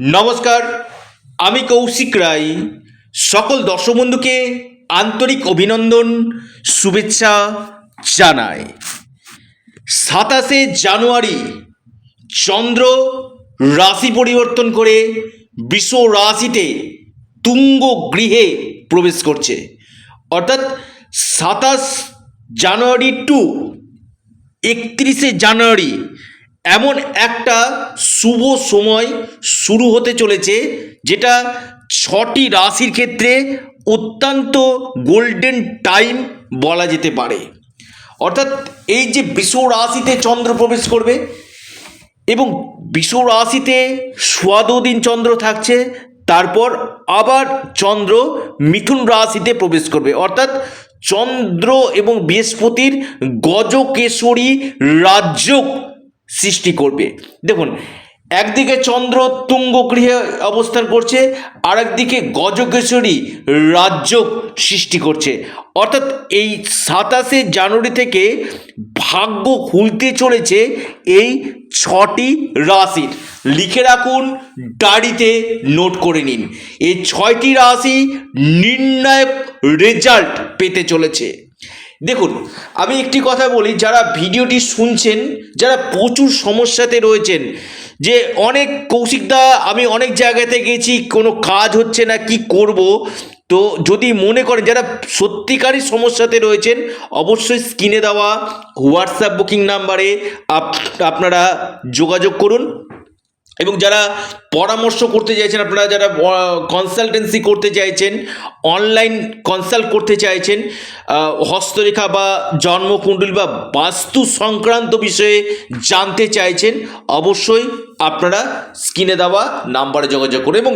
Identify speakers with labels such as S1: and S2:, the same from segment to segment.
S1: নমস্কার, আমি কৌশিক রায়। সকল দর্শক বন্ধুকে আন্তরিক অভিনন্দন, শুভেচ্ছা জানাই। সাতাশে জানুয়ারি, চন্দ্র রাশি পরিবর্তন করে বিশ্ব রাশিতে তুঙ্গ গৃহে প্রবেশ করছে। অর্থাৎ সাতাশ জানুয়ারি টু একত্রিশে জানুয়ারি এমন একটা শুভ সময় শুরু হতে চলেছে, যেটা ছটি রাশির ক্ষেত্রে অত্যন্ত গোল্ডেন টাইম বলা যেতে পারে। অর্থাৎ এই যে বিশ্ব রাশিতে চন্দ্র প্রবেশ করবে এবং বিশ্ব রাশিতে সোয়াদো দিন চন্দ্র থাকছে, তারপর আবার চন্দ্র মিথুন রাশিতে প্রবেশ করবে। অর্থাৎ চন্দ্র এবং বৃহস্পতির গজকেশরী রাজ্য সৃষ্টি করবে। দেখুন, একদিকে চন্দ্র তুঙ্গ গৃহে অবস্থান করছে আর একদিকে গজকেশরী রাজ্য সৃষ্টি করছে। অর্থাৎ এই সাতাশে জানুয়ারি থেকে ভাগ্য খুলতে চলেছে এই ছটি রাশির। লিখে রাখুন ডাড়িতে নোট করে নিন। এই ছয়টি রাশি নির্ণায়ক রেজাল্ট পেতে চলেছে। দেখুন, আমি একটি কথা বলি, যারা ভিডিওটি শুনছেন, যারা প্রচুর সমস্যাতে রয়েছেন, যে অনেক কৌশিকদা আমি অনেক জায়গাতে গেছি, কোনো কাজ হচ্ছে না, কি করব? তো যদি মনে করেন, যারা সত্যিকারই সমস্যাতে রয়েছেন, অবশ্যই স্ক্রিনে দেওয়া হোয়াটসঅ্যাপ বুকিং নাম্বারে আপনারা যোগাযোগ করুন। এবং যারা পরামর্শ করতে চাইছেন, আপনারা যারা কনসালটেন্সি করতে চাইছেন অনলাইন কনসাল্ট করতে চাইছেন হস্তরেখা বা জন্মকুণ্ডলী বা বাস্তু সংক্রান্ত বিষয়ে জানতে চাইছেন, অবশ্যই আপনারা স্ক্রিনে দেওয়া নাম্বারে যোগাযোগ করুন এবং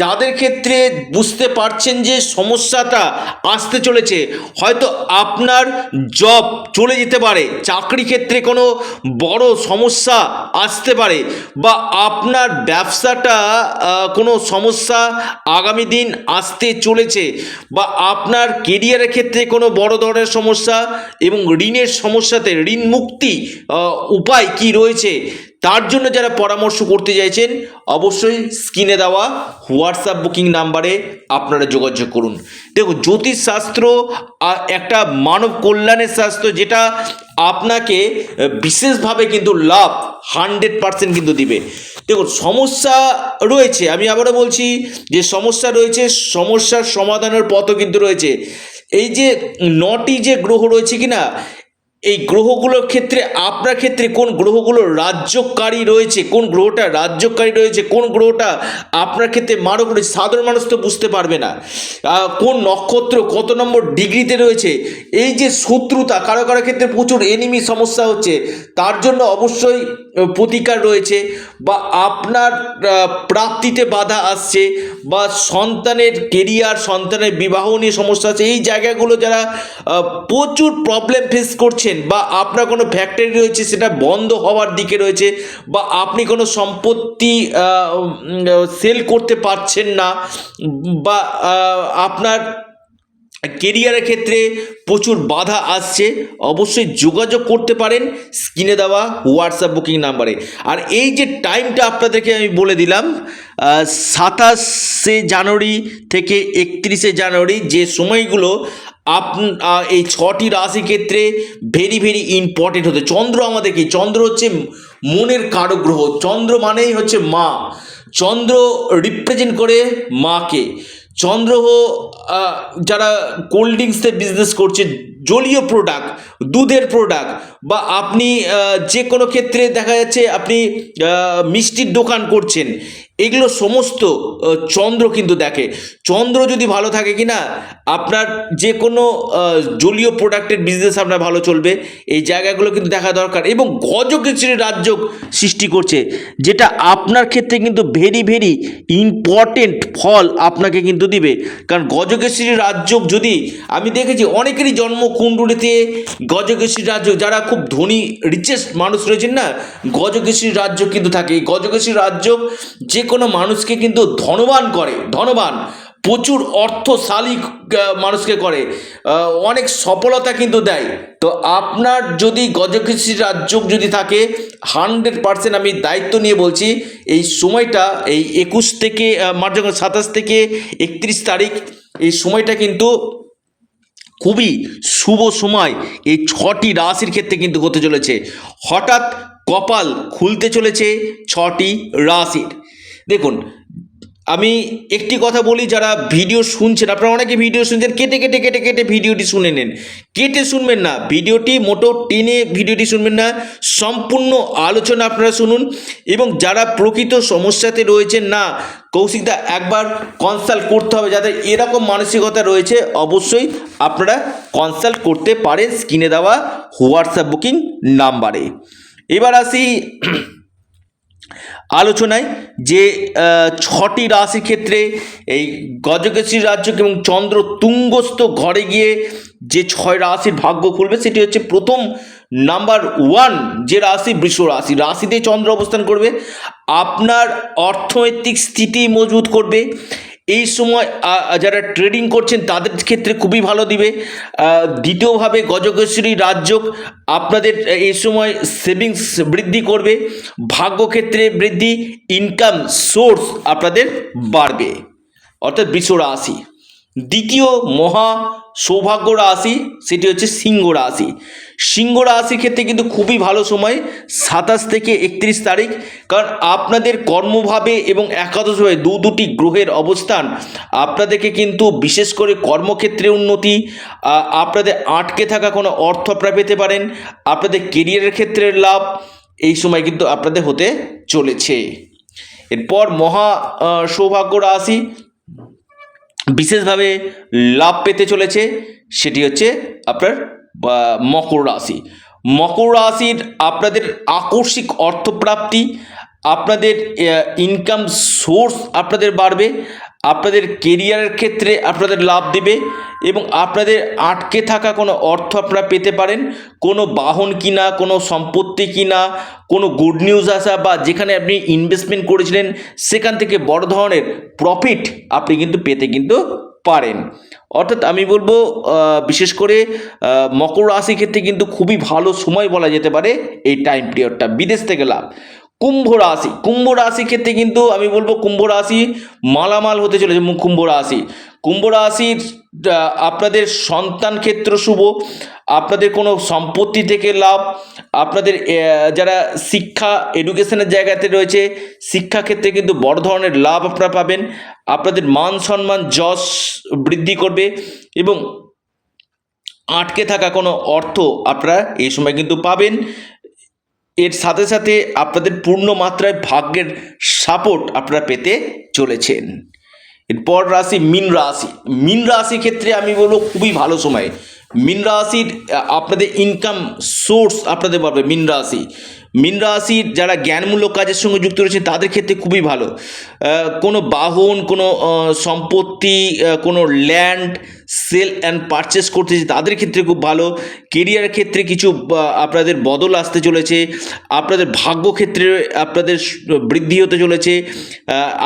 S1: যাদের ক্ষেত্রে বুঝতে পারছেন যে সমস্যাটা আসতে চলেছে, হয়তো আপনার জব চলে যেতে পারে, চাকরি ক্ষেত্রে কোনো বড় সমস্যা আসতে পারে বা আপনার ব্যবসাটা কোনো সমস্যা আগামী দিন আসতে চলেছে বা আপনার কেরিয়ারের ক্ষেত্রে কোনো বড় ধরনের সমস্যা এবং ঋণের সমস্যাতে ঋণ মুক্তি উপায় কি রয়েছে তার জন্য যারা পরামর্শ করতে চাইছেন, অবশ্যই স্ক্রিনে দেওয়া হোয়াটসঅ্যাপ বুকিং নাম্বারে আপনারা যোগাযোগ করুন। দেখুন জ্যোতিষশাস্ত্র একটা মানব কল্যাণের শাস্ত্র যেটা আপনাকে বিশেষভাবে কিন্তু লাভ হান্ড্রেড পার্সেন্ট কিন্তু দিবে। দেখুন, সমস্যা রয়েছে, আমি আবারও বলছি যে সমস্যা রয়েছে, সমস্যার সমাধানের পথও কিন্তু রয়েছে। এই যে নটি যে গ্রহ রয়েছে কি না এই গ্রহগুলোর ক্ষেত্রে, আপনার ক্ষেত্রে কোন গ্রহগুলো রাজ্যকারী রয়েছে, কোন গ্রহটা রাজ্যকারী রয়েছে, কোন গ্রহটা আপনার ক্ষেত্রে মারক রয়েছে, সাধারণ মানুষ তো বুঝতে পারবে না। কোন নক্ষত্র কত নম্বর ডিগ্রিতে রয়েছে, এই যে শত্রুতা, কারও কারও ক্ষেত্রে প্রচুর এনিমি সমস্যা হচ্ছে, তার জন্য অবশ্যই প্রতিকার রয়েছে বা আপনার প্রাপ্তিতে বাধা আসছে বা সন্তানের কেরিয়ার সন্তানের বিবাহ নিয়ে সমস্যা আছে, এই জায়গাগুলো যারা প্রচুর প্রবলেম ফেস করছেন বা আপনার কোনো ফ্যাক্টরি রয়েছে সেটা বন্ধ হওয়ার দিকে রয়েছে বা আপনি কোনো সম্পত্তি সেল করতে পারছেন না বা আপনার কেরিয়ারের ক্ষেত্রে প্রচুর বাধা আসছে। অবশ্যই যোগাযোগ করতে পারেন, স্ক্রিনে দেওয়া হোয়াটসঅ্যাপ বুকিং নাম্বারে। আর এই যে টাইমটা আপনাদেরকে আমি বলে দিলাম সাতাশে জানুয়ারি থেকে একত্রিশে জানুয়ারি যে সময়গুলো আপ এই ছটি রাশি ক্ষেত্রে ভেরি ভেরি ইম্পর্টেন্ট হতে চন্দ্র আমাদের কি? চন্দ্র হচ্ছে মনের কারক গ্রহ। চন্দ্র মানেই হচ্ছে মা। চন্দ্র রিপ্রেজেন্ট করে মাকে। চন্দ্র যারা কোল্ড ড্রিঙ্কসে বিজনেস করছে, জলীয় প্রোডাক্ট দুধের প্রোডাক্ট বা আপনি যে কোনো ক্ষেত্রে দেখা যাচ্ছে আপনি মিষ্টির দোকান করছেন এগুলো সমস্ত চন্দ্র কিন্তু দেখে। চন্দ্র যদি ভালো থাকে কি না আপনার যে কোনো জলীয় প্রোডাক্টের বিজনেস আপনার ভালো চলবে। এই জায়গাগুলো কিন্তু দেখা দরকার। এবং গজকেশরী রাজ্য সৃষ্টি করছে, যেটা আপনার ক্ষেত্রে কিন্তু ভেরি ভেরি ইম্পর্টেন্ট ফল আপনাকে কিন্তু দিবে। কারণ গজকেশরী রাজ্য যদি, আমি দেখেছি অনেকেরই জন্ম কুণ্ডুলিতে গজকেশরী রাজ্য যারা খুব ধনী রিচেস্ট মানুষ রয়েছেন না গজকেশরী রাজ্য কিন্তু থাকে। এই গজকেশরী রাজ্য যে কোনো মানুষকে কিন্তু ধনবান করে, ধনবান, প্রচুর অর্থশালী মানুষকে করে অনেক সফলতা কিন্তু দেয়। তো আপনার যদি গজকৃষি রাজ্য যদি থাকে, হান্ড্রেড পার্সেন্ট আমি দায়িত্ব নিয়ে বলছি, এই সময়টা, এই একুশ থেকে মার্চ সাতাশ থেকে একত্রিশ তারিখ, এই সময়টা কিন্তু খুবই শুভ সময়। এই ছটি রাশির ক্ষেত্রে কিন্তু হতে চলেছে। হঠাৎ কপাল খুলতে চলেছে ছটি রাশির। দেখুন, আমি একটি কথা বলি, যারা ভিডিও শুনছেন, আপনারা অনেকে ভিডিও শুনছেন, কেটে কেটে কেটে কেটে ভিডিওটি শুনে নেন। কেটে শুনবেন না, ভিডিওটি মোটো টেনে ভিডিওটি শুনবেন না, সম্পূর্ণ আলোচনা আপনারা শুনুন। এবং যারা প্রকৃত সমস্যাতে রয়েছেন, না, কৌশিকদা একবার কনসাল্ট করতে হবে, যাদের এরকম মানসিকতা রয়েছে, অবশ্যই আপনারা কনসাল্ট করতে পারেন, স্ক্রিনে দেওয়া হোয়াটসঅ্যাপ বুকিং নাম্বারে। এবার আসি আলোচনায় যে ছটি রাশির ক্ষেত্রে এই গজকেশী রাজ্য এবং চন্দ্র তুঙ্গস্থ ঘরে গিয়ে যে ছয় রাশির ভাগ্য খুলবে সেটি হচ্ছে প্রথম নাম্বার ওয়ান যে রাশি বৃষ রাশি। রাশিতে চন্দ্র অবস্থান করবে, আপনার অর্থনৈতিক স্থিতি মজবুত করবে এই সময় যারা ট্রেডিং করছেন, তাদের ক্ষেত্রে খুবই ভালো দিবে। দ্বিতীয়ভাবে গজকেশ্বরী রাজযোগ আপনাদের এই সময় সেভিংস বৃদ্ধি করবে। ভাগ্য ক্ষেত্রে বৃদ্ধি ইনকাম সোর্স আপনাদের বাড়বে। অর্থাৎ বিশ্ব রাশি দ্বিতীয় মহা সৌভাগ্য রাশি, সেটি হচ্ছে সিংহ রাশি। সিংহ রাশির ক্ষেত্রে কিন্তু খুবই ভালো সময়, সাতাশ থেকে একত্রিশ তারিখ, কারণ আপনাদের কর্মভাবে এবং একাদশভাবে দু দুটি গ্রহের অবস্থান, আপনাদেরকে কিন্তু বিশেষ করে কর্মক্ষেত্রে উন্নতি আপনাদের আটকে থাকা কোনো অর্থ আপনারা পেতে পারেন, আপনাদের কেরিয়ারের ক্ষেত্রে লাভ, এই সময় কিন্তু আপনাদের হতে চলেছে। এরপর মহা সৌভাগ্য রাশি বিশেষভাবে লাভ পেতে চলেছে সেটি হচ্ছে আপনার মকর রাশি। মকর রাশির আপনাদের আকস্মিক অর্থপ্রাপ্তি, আপনাদের ইনকাম সোর্স আপনাদের বাড়বে আপনাদের কেরিয়ারের ক্ষেত্রে আপনাদের লাভ দেবে এবং আপনাদের আটকে থাকা কোনো অর্থ আপনারা পেতে পারেন। কোনো বাহন কিনা, কোনো সম্পত্তি কিনা, কোনো গুড নিউজ আসা বা যেখানে আপনি ইনভেস্টমেন্ট করেছিলেন, সেখান থেকে বড় ধরনের প্রফিট আপনি কিন্তু পেতে কিন্তু পারেন। অর্থাৎ আমি বলব বিশেষ করে মকর রাশি ক্ষেত্রে কিন্তু খুবই ভালো সময় বলা যেতে পারে এই টাইম পিরিয়ডটা বিদেশ থেকে লাভ। কুম্ভ রাশি। কুম্ভ রাশি ক্ষেত্রে কিন্তু আমি বলব কুম্ভ রাশি মালামাল হতে চলেছে কুম্ভ রাশি। কুম্ভ রাশির আপনাদের সন্তান ক্ষেত্র শুভ, আপনাদের কোনো সম্পত্তি থেকে লাভ, আপনাদের যারা শিক্ষা এডুকেশনের জায়গাতে রয়েছে শিক্ষাক্ষেত্রে কিন্তু বড় ধরনের লাভ আপনারা পাবেন। আপনাদের মান সম্মান যশ বৃদ্ধি করবে এবং আটকে থাকা কোনো অর্থ আপনারা এই সময় কিন্তু পাবেন। এর সাথে সাথে আপনাদের পূর্ণ মাত্রায় ভাগ্যের সাপোর্ট আপনারা পেতে চলেছেন। এরপর রাশি মিন রাশি। মিন রাশি ক্ষেত্রে আমি বলব খুবই ভালো সময়। মিন রাশির আপনাদের ইনকাম সোর্স আপনাদের পাবে মিন রাশি। মিন রাশির যারা জ্ঞানমূলক কাজের সঙ্গে যুক্ত রয়েছে তাদের ক্ষেত্রে খুবই ভালো। কোনো বাহন, কোনো সম্পত্তি কোনো ল্যান্ড সেল অ্যান্ড পারচেস করতেছে তাদের ক্ষেত্রে খুব ভালো। কেরিয়ার ক্ষেত্রে কিছু আপনাদের বদল আসতে চলেছে। আপনাদের ভাগ্য ক্ষেত্রে আপনাদের বৃদ্ধি হতে চলেছে।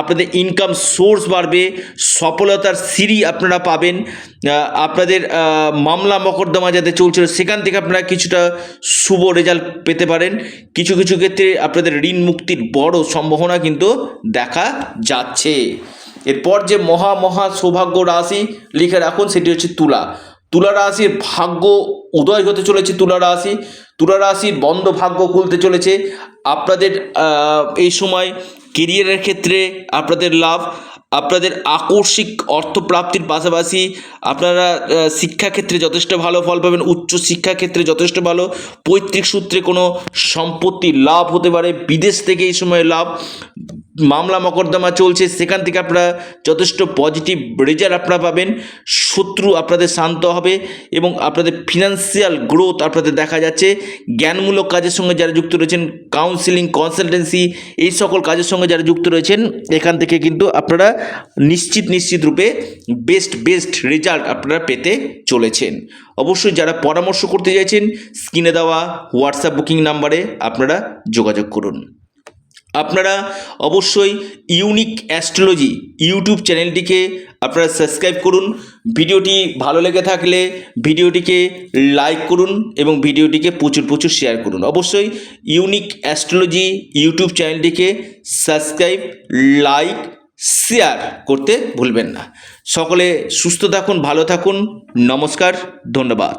S1: আপনাদের ইনকাম সোর্স বাড়বে। সফলতার সিঁড়ি আপনারা পাবেন। আপনাদের মামলা মকদ্দমা যাতে চলছিল সেখান থেকে আপনারা কিছুটা শুভ রেজাল্ট পেতে পারেন। কিছু কিছু ক্ষেত্রে আপনাদের ঋণ মুক্তির বড় সম্ভাবনা কিন্তু দেখা যাচ্ছে। এরপর যে মহা মহা সৌভাগ্য রাশি লিখে রাখুন, সেটি হচ্ছে তুলা। তুলা রাশির ভাগ্য উদয় হতে চলেছে তুলা রাশি। তুলা রাশির বন্ধ ভাগ্য খুলতে চলেছে। আপনাদের এই সময় কেরিয়ারের ক্ষেত্রে আপনাদের লাভ, আপনাদের আকস্মিক অর্থপ্রাপ্তির পাশাপাশি আপনারা শিক্ষাক্ষেত্রে যথেষ্ট ভালো ফল পাবেন, উচ্চ শিক্ষাক্ষেত্রে যথেষ্ট ভালো। পৈতৃক সূত্রে কোনো সম্পত্তি লাভ হতে পারে, বিদেশ থেকে এই সময় লাভ। মামলা মকদ্দমা চলছে, সেখান থেকে আপনারা যথেষ্ট পজিটিভ রেজাল্ট আপনারা পাবেন, শত্রু আপনাদের শান্ত হবে এবং আপনাদের ফিনান্সিয়াল গ্রোথ আপনাদের দেখা যাচ্ছে। জ্ঞানমূলক কাজের সঙ্গে যারা যুক্ত রয়েছেন কাউন্সিলিং কনসালটেন্সি এই সকল কাজের সঙ্গে যারা যুক্ত রয়েছেন, এখান থেকে কিন্তু আপনারা নিশ্চিত নিশ্চিত রূপে বেস্ট বেস্ট রেজাল্ট আপনারা পেতে চলেছেন। অবশ্যই যারা পরামর্শ করতে চাইছেন, স্ক্রিনে দেওয়া হোয়াটসঅ্যাপ বুকিং নাম্বারে আপনারা যোগাযোগ করুন। আপনারা অবশ্যই ইউনিক অ্যাস্ট্রোলজি ইউটিউব চ্যানেলটিকে আপনারা সাবস্ক্রাইব করুন, ভিডিওটি ভালো লেগে থাকলে ভিডিওটিকে লাইক করুন এবং ভিডিওটিকে প্রচুর প্রচুর শেয়ার করুন। অবশ্যই ইউনিক অ্যাস্ট্রোলজি ইউটিউব চ্যানেলটিকে সাবস্ক্রাইব, লাইক, শেয়ার করতে ভুলবেন না। সকলে সুস্থ থাকুন, ভালো থাকুন। নমস্কার, ধন্যবাদ।